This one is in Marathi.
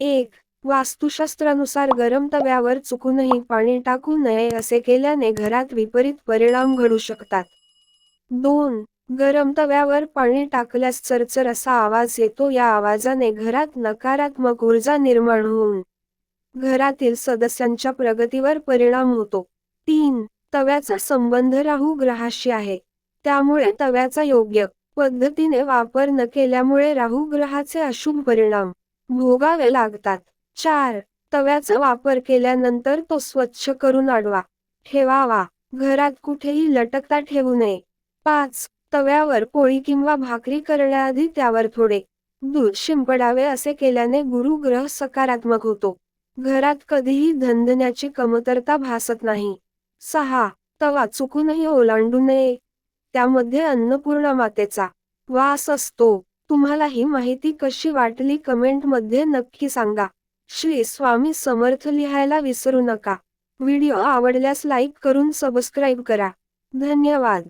एक वास्तुशास्त्रानुसार गरम तव्यावर चुकूनही पाणी टाकू नये असे केल्याने घरात विपरीत परिणाम घडू शकतात. दोन गरम तव्यावर पाणी टाकल्यास चरचर असा आवाज येतो. या आवाजाने घरात नकारात्मक ऊर्जा निर्माण होऊन घरातील सदस्यांच्या प्रगतीवर परिणाम होतो. तीन तव्याचा संबंध राहू ग्रहाशी आहे. त्यामुळे तव्याचा योग्य पद्धतीने वापर न केल्यामुळे राहू ग्रहाचे अशुभ परिणाम. भोगावे लागतात. चार तव्याचा वापर केल्यानंतर तो स्वच्छ करून अडवा. ठेवावा. घरात कुठेही लटकता ठेवू नये. पाच तव्यावर पोळी किंवा भाकरी करण्याआधी त्यावर थोडे दूध शिंपडावे असे केल्याने गुरुग्रह सकारात्मक होतो. घरात कधीही धंदण्याची कमतरता भासत नाही. सहा तवा चुकूनही ओलांडू नये. त्यामध्ये अन्नपूर्णा मातेचा वास असतो. तुम्हाला ही माहिती कशी वाटली कमेंटमध्ये नक्की सांगा. श्री स्वामी समर्थ लिहायला विसरू नका. व्हिडिओ आवडल्यास लाईक करून सबस्क्राईब करा. धन्यवाद.